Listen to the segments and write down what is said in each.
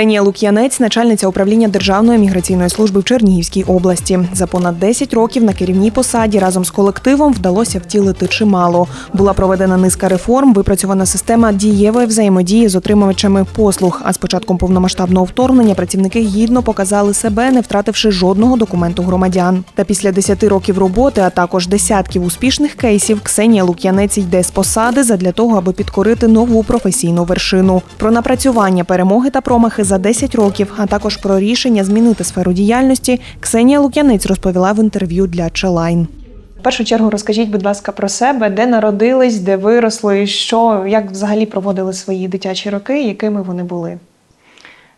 Ксенія Лук'янець, начальниця управління Державної міграційної служби в Чернігівській області. За понад 10 років на керівній посаді разом з колективом вдалося втілити чимало. Була проведена низка реформ, випрацьована система дієвої взаємодії з отримувачами послуг. А з початком повномасштабного вторгнення працівники гідно показали себе, не втративши жодного документу громадян. Та після 10 років роботи, а також десятків успішних кейсів, Ксенія Лук'янець йде з посади задля того, аби підкорити нову професійну вершину. Про напрацювання перемоги та промахи за 10 років, а також про рішення змінити сферу діяльності, Ксенія Лук'янець розповіла в інтерв'ю для Челайн. В першу чергу розкажіть, будь ласка, про себе, де народились, де виросли, що як взагалі проводили свої дитячі роки, якими вони були.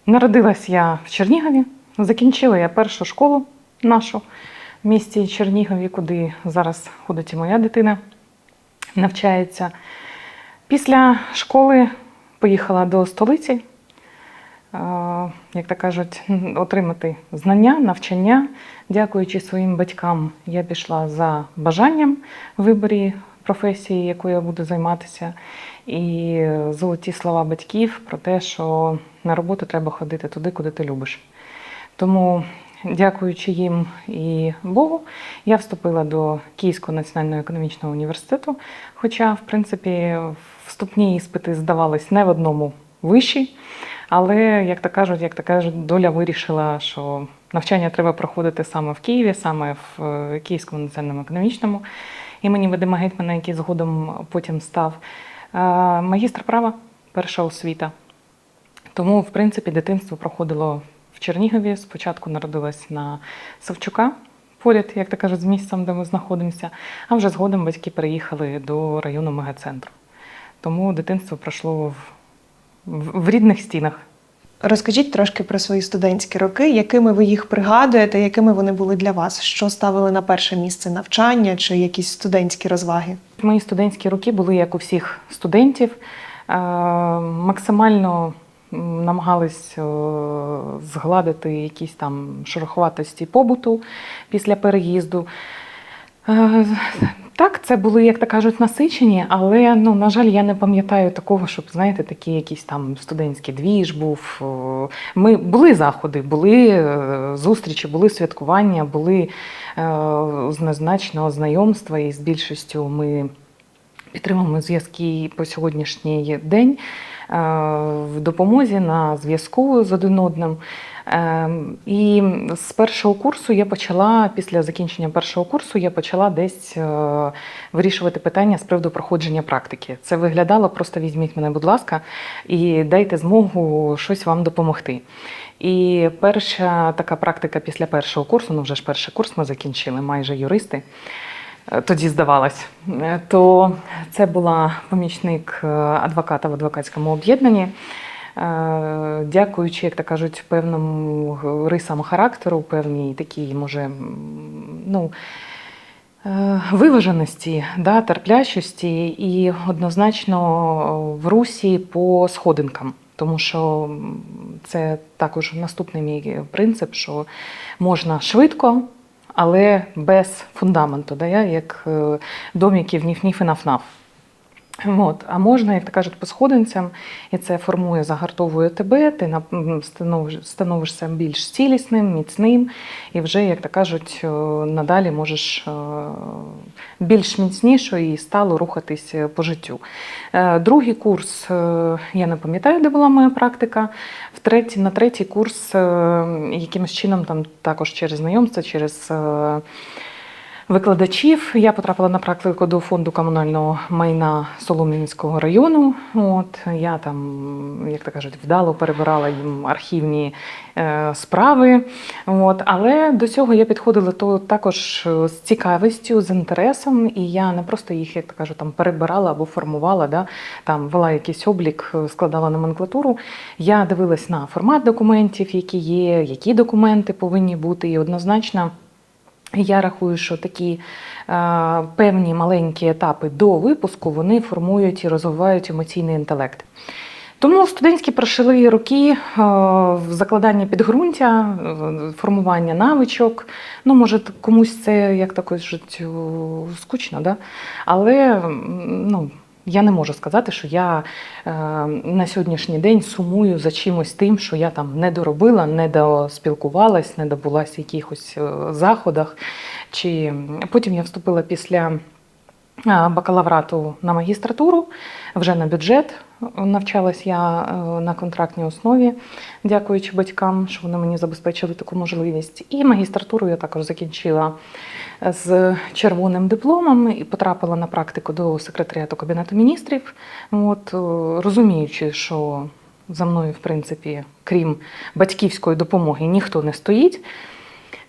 Народилась я в Чернігові, закінчила я першу школу нашу в місті Чернігові, куди зараз ходить і моя дитина, навчається. Після школи поїхала до столиці, як то кажуть, отримати знання, навчання. Дякуючи своїм батькам, я пішла за бажанням в виборі професії, якою я буду займатися. І золоті слова батьків про те, що на роботу треба ходити туди, куди ти любиш. Тому, дякуючи їм і Богу, я вступила до Київського національного економічного університету. Хоча, в принципі, вступні іспити здавались не в одному виші. Але, як то кажуть, як то кажуть, доля вирішила, що навчання треба проходити саме в Києві, саме в е, Київському національному економічному імені Вадима Гетьмана, який згодом потім став е, магістр права, перша освіта. Тому, в принципі, дитинство проходило в Чернігові. Спочатку народилась на Савчука, поряд, як то кажуть, з місцем, де ми знаходимося, а вже згодом батьки переїхали до району мегацентру. Тому дитинство пройшло в, в, рідних стінах. Розкажіть трошки про свої студентські роки, якими ви їх пригадуєте, якими вони були для вас? Що ставили на перше місце навчання чи якісь студентські розваги? Мої студентські роки були як у всіх студентів. Е, Максимально намагались е, згладити якісь там шероховатості побуту після переїзду. Так, це були, як то кажуть, насичені, але ну, на жаль, я не пам'ятаю такого, щоб знаєте, такий якийсь там студентський двіж був. Ми були заходи, були е, зустрічі, були святкування, були е, значно знайомства, і з більшістю ми підтримуємо зв'язки по сьогоднішній день е, в допомозі на зв'язку з один одним. Е, І з першого курсу я почала, після закінчення першого курсу, я почала десь е, вирішувати питання з приводу проходження практики. Це виглядало просто візьміть мене, будь ласка, і дайте змогу щось вам допомогти. І перша така практика після першого курсу, ну вже ж перший курс ми закінчили, майже юристи. е, Тоді здавалось, Е, то це була помічник адвоката в адвокатському об'єднанні. Е, Дякуючи, як то кажуть, певним рисам характеру, певній такій, може, ну, е, виваженості, да, терплячості і однозначно в русі по сходинкам. Тому що це також наступний мій принцип, що можна швидко, але без фундаменту, да, як е, доміків ніф-ніф і наф-наф. От. А можна, як то кажуть, по сходинцям, і це формує, загартовує тебе, ти становишся більш цілісним, міцним, і вже, як то кажуть, надалі можеш більш міцніше і стало рухатись е, по життю. Е, Другий курс, е, я не пам'ятаю, де була моя практика. В третій, на третій курс, якимось чином, там також через знайомство, через. Викладачів. Я потрапила на практику до фонду комунального майна Солом'янського району. От я там, як то кажуть, вдало перебирала їм архівні е, справи. От, але до цього я підходила то також е, з цікавістю, з інтересом, і я не просто їх, як то кажу, там перебирала або формувала, да, там вела якийсь облік, е, складала номенклатуру. Я дивилась на формат документів, які є, які документи повинні бути, і однозначно. Я рахую, що такі е, певні маленькі етапи до випуску вони формують і розвивають емоційний інтелект. Тому студентські прошили роки е, в закладанні підґрунтя, е, формування навичок. Ну, може, комусь це як також скучно, да? але ну, Я не можу сказати, що я е, на сьогоднішній день сумую за чимось тим, що я там не доробила, не доспілкувалась, не добулася якихось е, заходах. Чи потім я вступила після е, бакалаврату на магістратуру, вже на бюджет. Навчалась я е, на контрактній основі, дякуючи батькам, що вони мені забезпечили таку можливість. І магістратуру я також закінчила з червоним дипломом і потрапила на практику до секретаріату Кабінету міністрів. От, е, розуміючи, що за мною, в принципі, крім батьківської допомоги, ніхто не стоїть,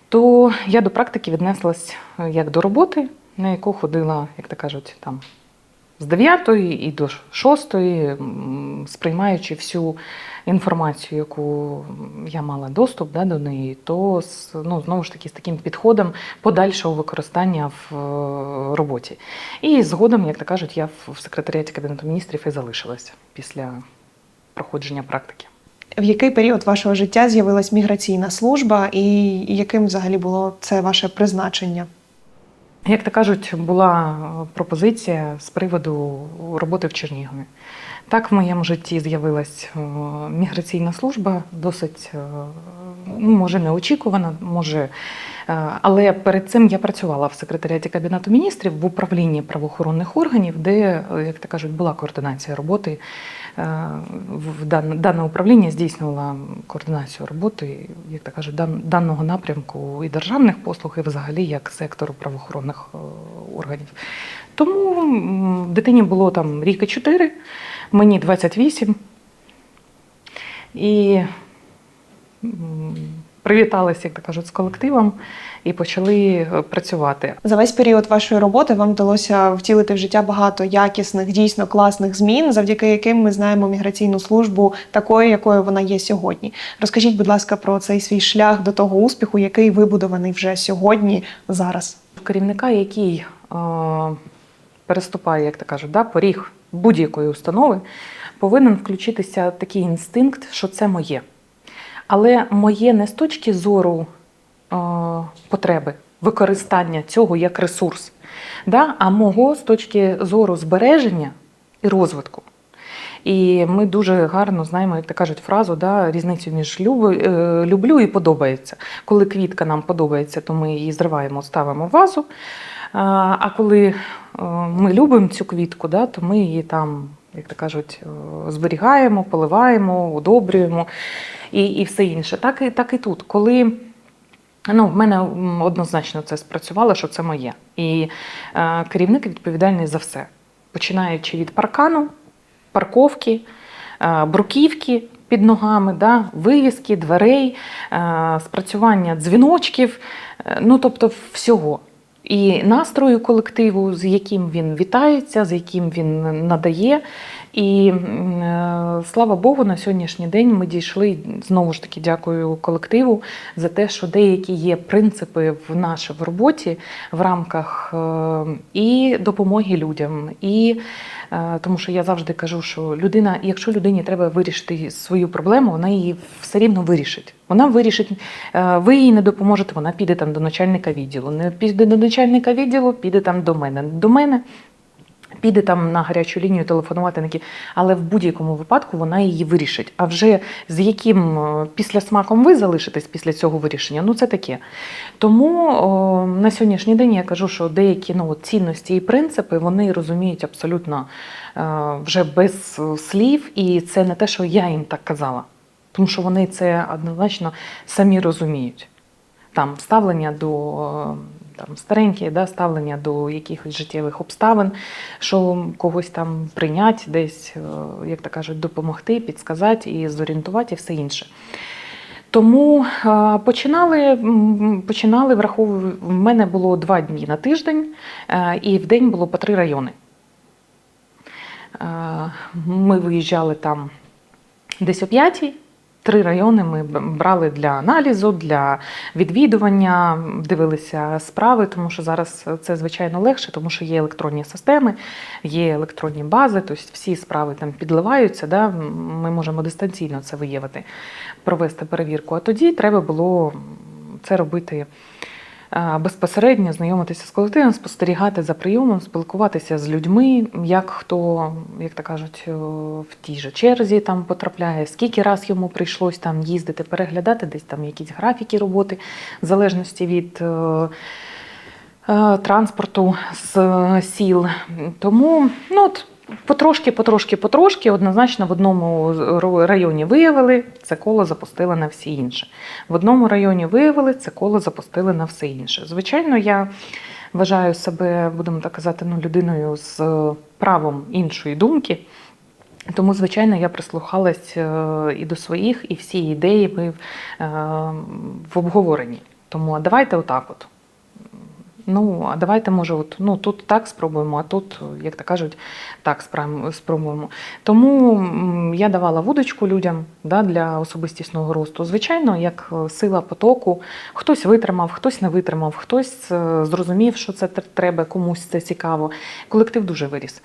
то я до практики віднеслась е, як до роботи, на яку ходила, як то кажуть, там з 9 і до 6, сприймаючи всю інформацію, яку я мала доступ да, до неї, то ну, знову ж таки з таким підходом подальшого використання в е, роботі. І згодом, як то кажуть, я в- секретаріаті Кабінету міністрів і залишилася після проходження практики. В який період вашого життя з'явилась міграційна служба, і яким взагалі було це ваше призначення? Як то кажуть, була е, пропозиція з приводу роботи в Чернігові. Так в моєму житті з'явилась е, міграційна служба, досить, е, ну, може, неочікувана, може. Але перед цим я працювала в секретаріаті Кабінету міністрів в управлінні правоохоронних органів, де, як то кажуть, була координація роботи. Е, в дан- Дане управління здійснювало координацію роботи, як то кажуть, дан- даного напрямку і державних послуг, і взагалі як сектору правоохоронних е, органів. Тому дитині було там рік і чотири, мені 28. І м, як то кажуть, з колективом і почали е, працювати. За весь період вашої роботи вам вдалося втілити в життя багато якісних, дійсно класних змін, завдяки яким ми знаємо міграційну службу такою, якою вона є сьогодні. Розкажіть, будь ласка, про цей свій шлях до того успіху, який вибудований вже сьогодні, зараз. керівника, який е, переступає, як то кажуть, да, поріг будь-якої установи, повинен включитися такий інстинкт, що це моє. Але моє не з точки зору потреби, використання цього як ресурс, да, а мого з точки зору збереження і розвитку. І ми дуже гарно знаємо, як то кажуть, фразу да, різницю між е, люблю і подобається. Коли квітка нам подобається, то ми її зриваємо, ставимо в вазу. А а коли е, ми любимо цю квітку, да, то ми її там, як то кажуть, е, зберігаємо, поливаємо, удобрюємо і, і все інше. Так і, так і тут. Коли Ну, в мене однозначно це спрацювало, що це моє. І е, керівник відповідальний за все, починаючи від паркану, парковки, е, бруківки під ногами, да, вивіски, дверей, е, спрацювання дзвіночків, е, ну тобто всього. І настрою колективу, з яким він вітається, з яким він надає. І е, слава Богу, на сьогоднішній день ми дійшли знову ж таки дякую колективу за те, що деякі є принципи в нашій роботі в рамках е, і допомоги людям, і е, тому що я завжди кажу, що людина, якщо людині треба вирішити свою проблему, вона її все рівно вирішить. Вона вирішить, ви їй не допоможете, вона піде там до начальника відділу. Не піде до начальника відділу, піде там до мене. До мене піде там на гарячу лінію телефонувати на кі- але в будь-якому випадку вона її вирішить. А вже з яким е, після смаком ви залишитесь після цього вирішення, ну це таке. Тому о, на сьогоднішній день я кажу, що деякі ну, цінності і принципи вони розуміють абсолютно е, вже без е, слів, і це не те, що я їм так казала, тому що вони це однозначно самі розуміють. Там ставлення до е, там, старенькі, да, ставлення до якихось життєвих обставин, що когось там прийняти, десь, е, як то кажуть, допомогти, підсказати і зорієнтувати і все інше. Тому е, починали, починали враховую, в мене було два дні на тиждень, е, і в день було по три райони. Ми виїжджали там десь о п'ятій. Три райони ми брали для аналізу, для відвідування, дивилися справи, тому що зараз це звичайно легше, тому що є електронні системи, є електронні бази, тобто всі справи там підливаються. Да? Ми можемо дистанційно це виявити, провести перевірку. А тоді треба було це робити безпосередньо знайомитися з колективом, спостерігати за прийомом, спілкуватися з людьми, як хто, як то кажуть, в тій же черзі там потрапляє, скільки раз йому прийшлось там їздити, переглядати десь там якісь графіки роботи, в залежності від. е, Транспорту з е, сіл. Тому ну, от, потрошки, потрошки, потрошки, однозначно в одному районі виявили, це коло запустили на всі інші. В одному районі виявили, це коло запустили на все інше. Звичайно, я вважаю себе, будемо так казати, ну, людиною з е, правом іншої думки. Тому, звичайно, я прислухалась е, і до своїх, і всі ідеї ми е, в обговоренні. Тому давайте отак от. Ну, а давайте, може, от, ну, тут так спробуємо, а тут, як то кажуть, так спробуємо. Тому я давала вудочку людям да, для особистісного росту. Звичайно, як е, сила потоку, хтось витримав, хтось не витримав, хтось е, зрозумів, що це треба, комусь це цікаво. Колектив дуже виріс.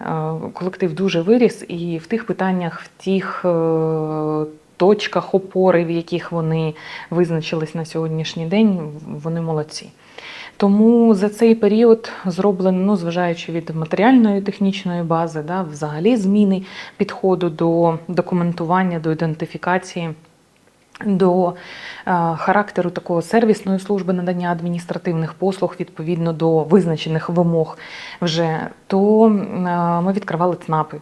Е, Колектив дуже виріс, і в тих питаннях, в тих точках опори, в яких вони визначились на сьогоднішній день, вони молодці. Тому за цей період зроблено, ну, зважаючи від матеріальної технічної бази, да, взагалі зміни підходу до документування, до ідентифікації. До е, характеру такого сервісної служби надання адміністративних послуг відповідно до визначених вимог, вже то е, ми відкривали ЦНАПи.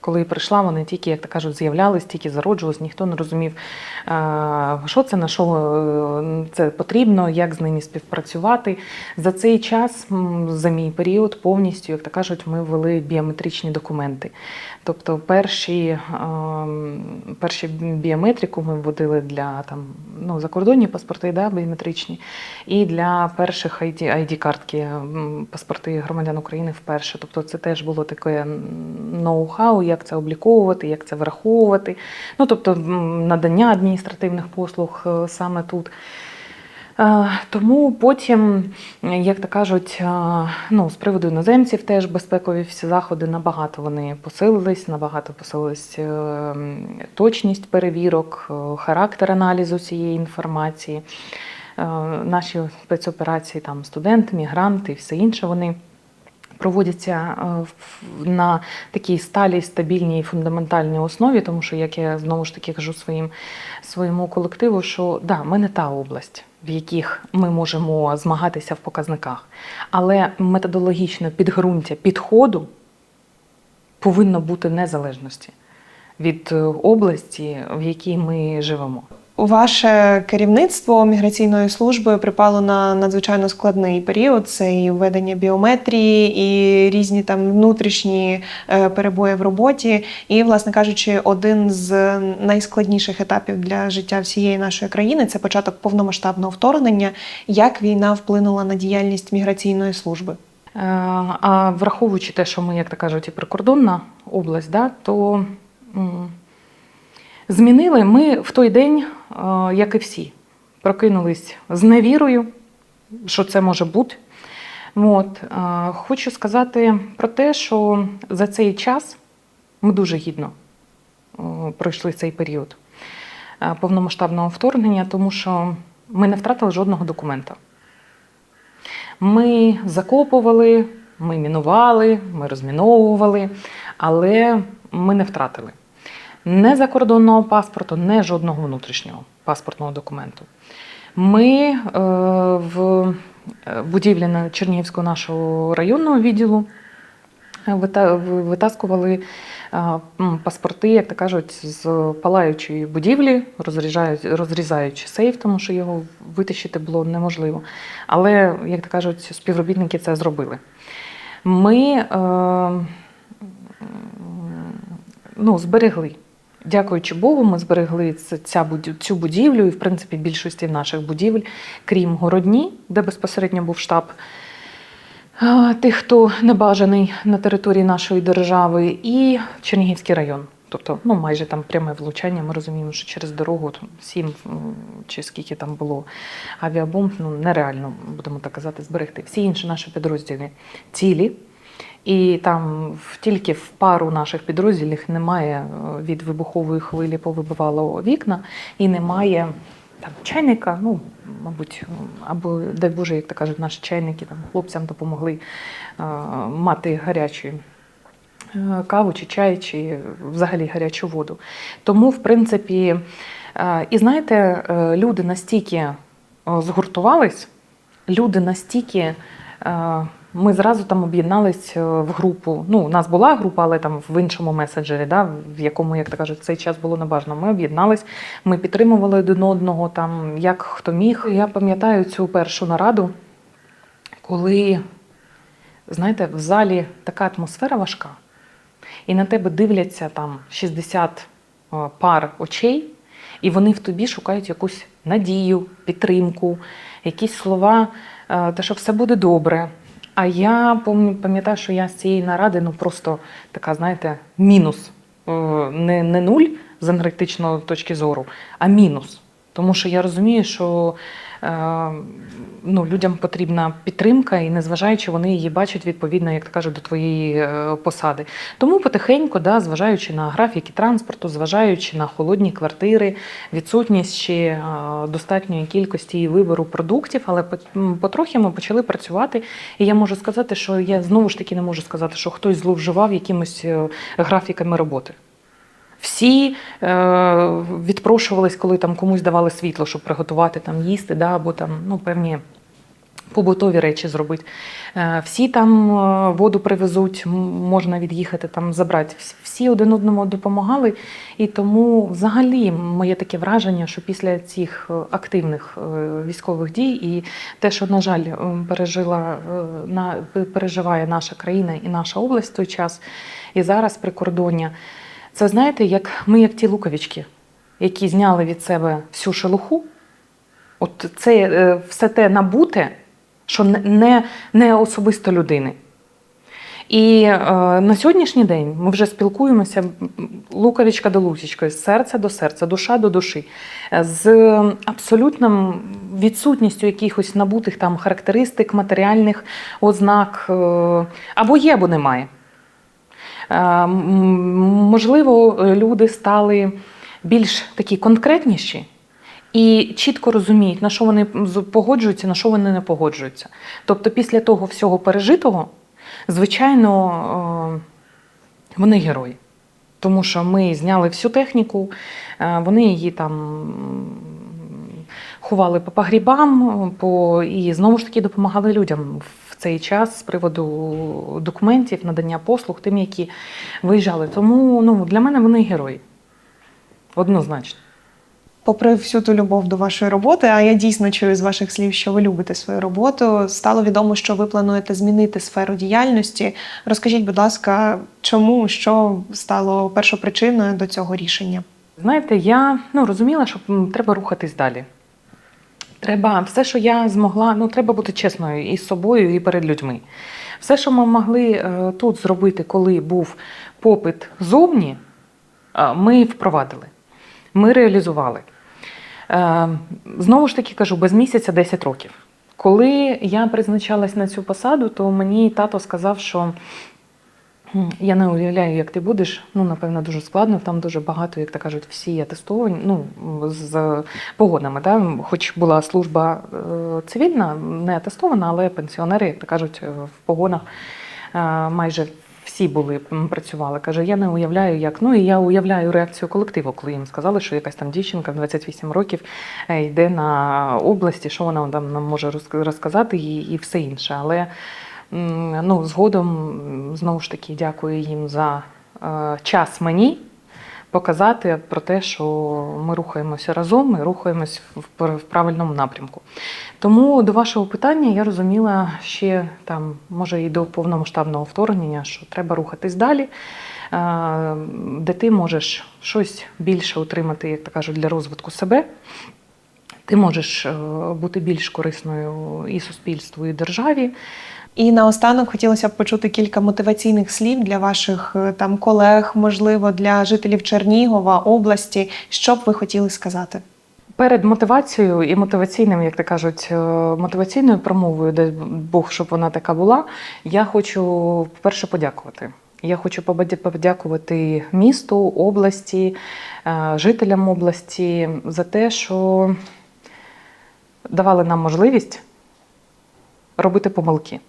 Коли прийшла, вони тільки, як то кажуть, з'являлись, тільки зароджувались, ніхто не розумів, е, що це, на що е, це потрібно, як з ними співпрацювати. За цей час, за мій період, повністю, як то кажуть, ми ввели біометричні документи. Тобто перші, ем, перші біометрику ми вводили для там, ну, закордонні паспорти, да, біометричні, і для перших ID, ID-картки, паспорти громадян України вперше. Тобто це теж було таке ноу-хау, як це обліковувати, як це враховувати. Ну, тобто надання адміністративних послуг е, саме тут. Е, Тому потім, як то кажуть, е, ну, з приводу іноземців теж безпекові всі заходи набагато вони посилились, набагато посилилась точність перевірок, характер аналізу цієї інформації. Наші спецоперації, там студент, мігрант і все інше, вони проводяться е, на такій сталій, стабільній фундаментальній основі, тому що, як я знову ж таки кажу своїм своєму колективу, що да, ми не та область, в яких ми можемо змагатися в показниках, але методологічне підґрунтя підходу повинно бути незалежності від е, області, в якій ми живемо. Ваше керівництво міграційної служби припало на надзвичайно складний період. Це і введення біометрії, і різні там внутрішні е, перебої в роботі. І, власне кажучи, один з найскладніших етапів для життя всієї нашої країни це початок повномасштабного вторгнення. Як війна вплинула на діяльність міграційної служби? Е, А враховуючи те, що ми, як то кажуть, і прикордонна область, да, то змінили ми в той день, е, як і всі, прокинулись з невірою, що це може бути. От, е, хочу сказати про те, що за цей час ми дуже гідно е, пройшли цей період повномасштабного вторгнення, тому що ми не втратили жодного документа. Ми закопували, ми мінували, ми розміновували, але ми не втратили не закордонного паспорту, не жодного внутрішнього паспортного документу. Ми е, в е, будівлі на Чернігівського нашого районного відділу е, витаскували паспорти, як то кажуть, з палаючої будівлі, розрізаючи сейф, тому що його витащити було неможливо. Але, як то кажуть, співробітники це зробили. Ми ну, зберегли. Дякуючи Богу, ми зберегли цю будівлю і, в принципі, більшості наших будівель, крім Городні, де безпосередньо був штаб тих, хто небажаний на території нашої держави, і Чернігівський район. Тобто, ну майже там пряме влучання. Ми розуміємо, що через дорогу сім чи скільки там було авіабомб, ну нереально, будемо так казати, зберегти. Всі інші наші підрозділи цілі. І там тільки в пару наших підрозділів немає е, від вибухової хвилі повибивало вікна, і немає там, чайника, ну, мабуть, або, дай Боже, як то кажуть, наші чайники там, хлопцям допомогли е, мати гарячі е, каву чи чай, чи взагалі гарячу воду. Тому, в принципі, і знаєте, люди настільки згуртувались, люди настільки. Ми зразу там об'єднались е, в групу. Ну, у нас була група, але там в іншому меседжері, да, в якому, як то кажуть, цей час було небажано. Ми об'єднались, ми підтримували один одного, там, як хто міг. Я пам'ятаю цю першу нараду, коли, знаєте, в залі така атмосфера важка, і на тебе дивляться там 60 е, пар очей, і вони в тобі шукають якусь надію, підтримку, якісь слова, е, те, що все буде добре. А я пам'я- пам'ятаю, що я з цієї наради ну просто така, знаєте, мінус. Е, Не, не нуль з енергетичної точки зору, а мінус. Тому що я розумію, що е, ну, людям потрібна підтримка, і незважаючи, вони її бачать відповідно, як то кажуть, до твоєї е, посади. Тому потихеньку, да, зважаючи на графіки транспорту, зважаючи на холодні квартири, відсутність ще е, достатньої кількості вибору продуктів, але по- потрохи ми почали працювати. І я можу сказати, що я знову ж таки не можу сказати, що хтось зловживав якимось графіками роботи. Всі е, відпрошувались, коли там комусь давали світло, щоб приготувати там їсти, да, або там ну, певні побутові речі зробити. Е, всі там е, воду привезуть, можна від'їхати там забрати. Всі один одному допомагали. І тому взагалі моє таке враження, що після цих е, активних е, військових дій і те, що, на жаль, е, пережила, е, на, переживає наша країна і наша область в той час, і зараз прикордоння. Це знаєте, як ми, як ті луковички, які зняли від себе всю шелуху. От це е, все те набуте, що не- не, особисто людини. І е, на сьогоднішній день ми вже спілкуємося м, луковичка до лусічки, з серця до серця, душа до душі, е, з абсолютним відсутністю якихось набутих там характеристик, матеріальних ознак, е, або є, або немає. Е, Можливо, люди стали більш такі конкретніші і чітко розуміють, на що вони погоджуються, на що вони не погоджуються. Тобто, після того всього пережитого, звичайно, е, вони герої. Тому що ми зняли всю техніку, е, вони її там ховали по погрібам, по, і знову ж таки допомагали людям цей час з приводу документів, надання послуг тим, які виїжджали. Тому ну, для мене вони герої. Однозначно. Попри всю ту любов до вашої роботи, а я дійсно чую з ваших слів, що ви любите свою роботу. Стало відомо, що ви плануєте змінити сферу діяльності. Розкажіть, будь ласка, чому що стало першопричиною до цього рішення? Знаєте, я ну, розуміла, що треба рухатись далі. Треба все, що я змогла, ну треба бути чесною і з собою, і перед людьми. Все, що ми могли е, тут зробити, коли був попит зовні, е, ми впровадили, ми реалізували. Е, знову ж таки кажу, без місяця 10 років. Коли я призначалась на цю посаду, то мені тато сказав, що Я не уявляю, як ти будеш. Ну, напевно, дуже складно. Там дуже багато, як то кажуть, всі атестовані, ну, з погодами. Да? Хоч була служба е, цивільна, не атестована, але пенсіонери, як то кажуть, е, в погонах е, майже всі були працювали. Каже, я не уявляю, як. Ну і я уявляю реакцію колективу, коли їм сказали, що якась там дівчинка в 28 років йде на області, що вона там нам може розказати і, і все інше. Але Ну, згодом, знову ж таки, дякую їм за е, час мені показати про те, що ми рухаємося разом і рухаємось в, в правильному напрямку. Тому до вашого питання я розуміла ще там, може, і до повномасштабного вторгнення, що треба рухатись далі. е, Де ти можеш щось більше отримати, як то кажуть, для розвитку себе. Ти можеш е, бути більш корисною і суспільству, і державі. І наостанок хотілося б почути кілька мотиваційних слів для ваших е, там колег, можливо, для жителів Чернігова, області. Що б ви хотіли сказати? Перед мотивацією і мотиваційним, як то кажуть, е, мотиваційною промовою, дай Бог, щоб вона така була, я хочу, по-перше, подякувати. Я хочу подякувати місту, області, е, жителям області за те, що давали нам можливість робити помилки.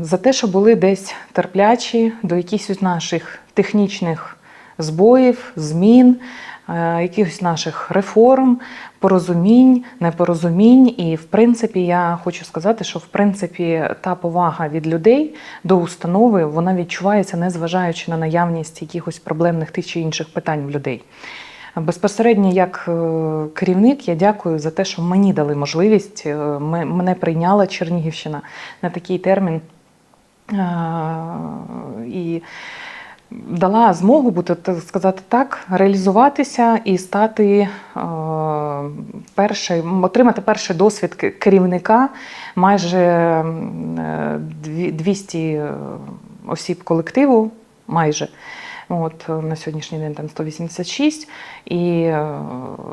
За те, що були десь терплячі до якихось наших технічних збоїв, змін, е, якихось наших реформ, порозумінь, непорозумінь. І, в принципі, я хочу сказати, що в принципі та повага від людей до установи вона відчувається, незважаючи на наявність якихось проблемних тих чи інших питань в людей. Безпосередньо як е, керівник, я дякую за те, що мені дали можливість, е, мене прийняла Чернігівщина на такий термін. Е, І дала змогу бути, сказати так, реалізуватися і стати перший, отримати перший досвід керівника майже м, е, дві- 200 осіб колективу, майже. От е, на сьогоднішній день там 186. І е,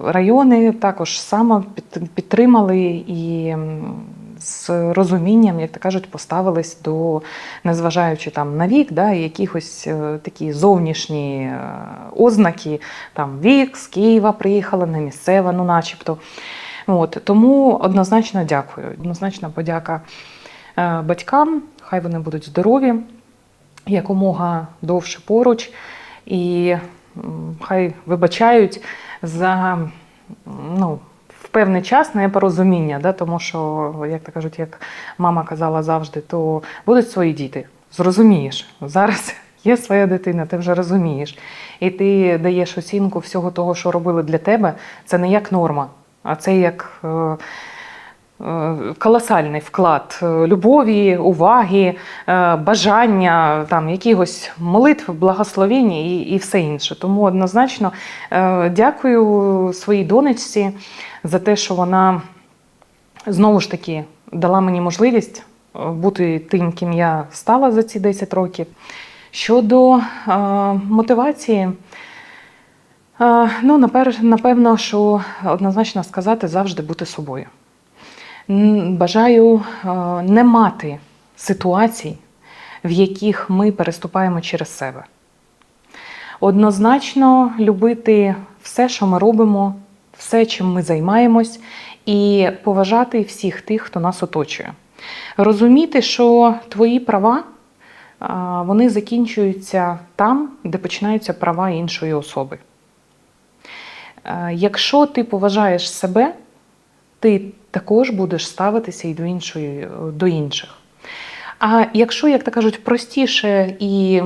райони також само підтримали і з розумінням, як то кажуть, поставились до, незважаючи там на вік, да, якихось е, такі зовнішні ознаки, там вік з Києва приїхала, не місцева, ну начебто. От, тому однозначно дякую. Однозначна подяка батькам, хай вони будуть здорові, якомога довше поруч, і хай вибачають за ну, в певний час непорозуміння, да, тому що, як то кажуть, як мама казала завжди, то будуть свої діти. Зрозумієш, зараз є своя дитина, ти вже розумієш. І ти даєш оцінку всього того, що робили для тебе. Це не як норма, а це як. Е, Колосальний вклад е, любові, уваги, е, бажання, там якихось молитв, благословень і, і все інше. Тому однозначно дякую своїй донечці за те, що вона знову ж таки дала мені можливість бути тим, ким я стала за ці 10 років. Щодо е, мотивації, е, ну, напевно, що однозначно сказати завжди бути собою. Бажаю е, не мати ситуацій, в яких ми переступаємо через себе. Однозначно любити все, що ми робимо, все, чим ми займаємось, і поважати всіх тих, хто нас оточує. Розуміти, що твої права вони закінчуються там, де починаються права іншої особи. Е, Якщо ти поважаєш себе, ти також будеш ставитися і до, іншої, до інших. А якщо, як то кажуть, простіше і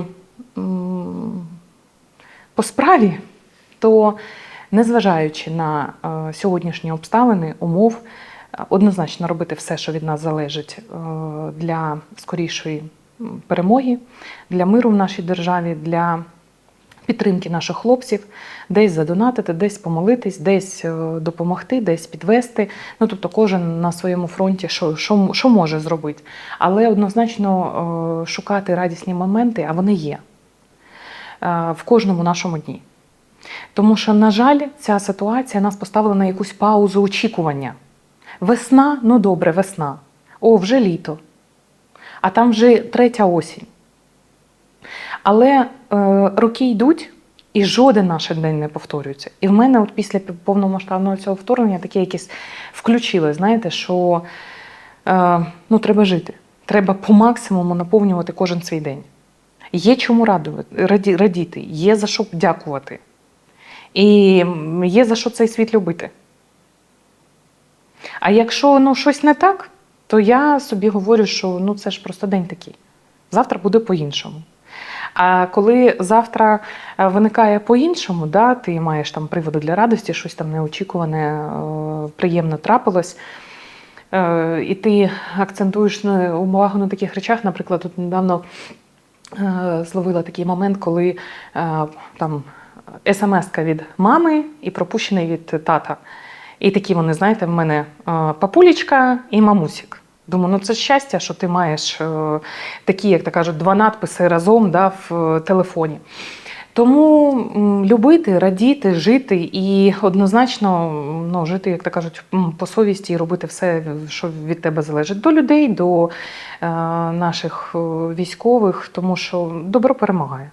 по справі, то незважаючи на е, сьогоднішні обставини, умов, е, однозначно робити все, що від нас залежить е, для скорішої перемоги, для миру в нашій державі, для підтримки наших хлопців, десь задонатити, десь помолитись, десь е, допомогти, десь підвести. Ну тобто, кожен на своєму фронті, що, що, що може зробити. Але однозначно е, шукати радісні моменти, а вони є е, в кожному нашому дні. Тому що, на жаль, ця ситуація нас поставила на якусь паузу очікування. Весна, ну добре, весна. О, вже літо. А там вже третя осінь. Але е, роки йдуть, і жоден наш день не повторюється. І в мене, от після повномасштабного цього вторгнення, таке якесь включили, знаєте, що е, ну, треба жити. Треба по максимуму наповнювати кожен свій день. Є чому радувати, раді, радіти, є за що дякувати. І є за що цей світ любити. А якщо ну, щось не так, то я собі говорю, що ну, це ж просто день такий. Завтра буде по-іншому. А коли завтра е, виникає по-іншому, да, ти маєш там приводи для радості, щось там неочікуване, е, приємно трапилось. Е, І ти акцентуєш увагу на таких речах. Наприклад, тут недавно зловила такий момент, коли там смс-ка від мами і пропущений від тата. І такі вони, знаєте, в мене папулечка і мамусік. Думаю, ну це щастя, що ти маєш е, такі, як то кажуть, два надписи разом да, в е, телефоні. Тому любити, радіти, жити і однозначно ну, жити, як то кажуть, по совісті і робити все, що від тебе залежить, до людей, до е, наших е, військових, тому що добро перемагає.